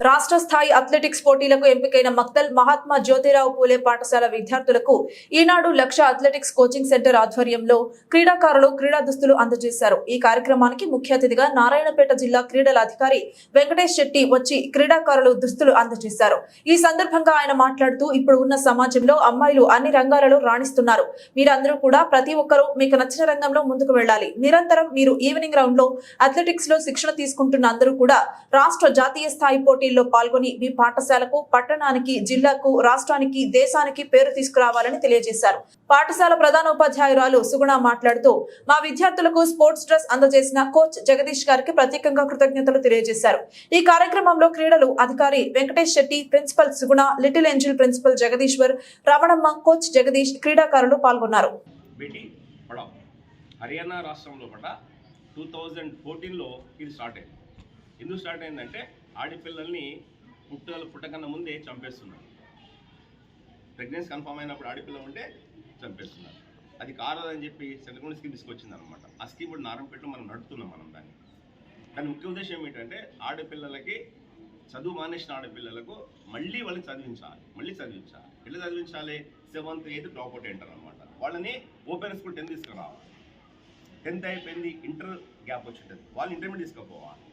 రాష్ట్ర స్థాయి అథ్లెటిక్స్ పోటీలకు ఎంపికైన మక్తల్ మహాత్మా జ్యోతిరావు పూలే పాఠశాల విద్యార్థులకు ఈనాడు లక్ష అథ్లెటిక్స్ కోచింగ్ సెంటర్ ఆధ్వర్యంలో క్రీడాకారులు క్రీడా దుస్తులు అందజేశారు. ఈ కార్యక్రమానికి ముఖ్య అతిథిగా నారాయణపేట జిల్లా క్రీడల అధికారి వెంకటేష్ శెట్టి వచ్చి క్రీడాకారులు దుస్తులు అందజేశారు. ఈ సందర్భంగా ఆయన మాట్లాడుతూ ఇప్పుడు ఉన్న సమాజంలో అమ్మాయిలు అన్ని రంగాలలో రాణిస్తున్నారు. మీరందరూ కూడా ప్రతి ఒక్కరూ మీకు నచ్చిన రంగంలో ముందుకు వెళ్ళాలి. నిరంతరం మీరు ఈవినింగ్ రౌండ్లో అథ్లెటిక్స్లో శిక్షణ తీసుకుంటున్న అందరూ కూడా రాష్ట్ర జాతీయ స్థాయి పోటీ ర్యాలీలో పాల్గొని మీ పాఠశాలకు పట్టణానికి జిల్లాకు రాష్ట్రానికి దేశానికి పేరు తీసుకురావాలని తెలియజేశారు. పాఠశాల ప్రధానోపాధ్యాయురాలు సుగుణ మాట్లాడుతూ మా విద్యార్థులకు స్పోర్ట్స్ డ్రెస్ అందజేసిన కోచ్ జగదీష్ గారికి ప్రత్యేకంగా కృతజ్ఞతలు తెలియజేశారు. ఈ కార్యక్రమంలో క్రీడలు అధికారి Venkatesh Shetty principal Suguna little angel principal Jagadishwar Ramanamma coach Jagadish క్రీడాకారులు పాల్గొన్నారు. హర్యానా రాష్ట్రంలో పట టూ థౌజండ్ ఫోర్టీన్లో ఇది స్టార్ట్ అయింది. ఎందుకు స్టార్ట్ అయిందంటే ఆడపిల్లల్ని పుట్టగల పుట్టకన్నా ముందే చంపేస్తున్నారు. ప్రెగ్నెన్సీ కన్ఫర్మ్ అయినప్పుడు ఆడపిల్ల ఉంటే చంపేస్తున్నారు. అది కారదని చెప్పి సెంట్రల్ స్కీమ్ తీసుకొచ్చింది అనమాట ఆ స్కీమ్ ఇప్పుడు నారంపేటలో మనం నడుపుతున్నాం మనం దాన్ని. దాని ముఖ్య ఉద్దేశం ఏమిటంటే ఆడపిల్లలకి చదువు మానేసిన ఆడపిల్లలకు మళ్ళీ వాళ్ళని చదివించాలి. మళ్ళీ చదివించాలి. ఎట్లా చదివించాలి? సెవెంత్ ఎయిత్ డ్రాప్ అవుట్ అంటారు అనమాట వాళ్ళని ఓపెన్ స్కూల్ టెన్త్ తీసుకురావాలి. టెన్త్ అయిపోయింది ఇంటర్ గ్యాప్ వచ్చి ఉంటుంది వాళ్ళు ఇంటర్మీడియట్ తీసుకుపోవాలి.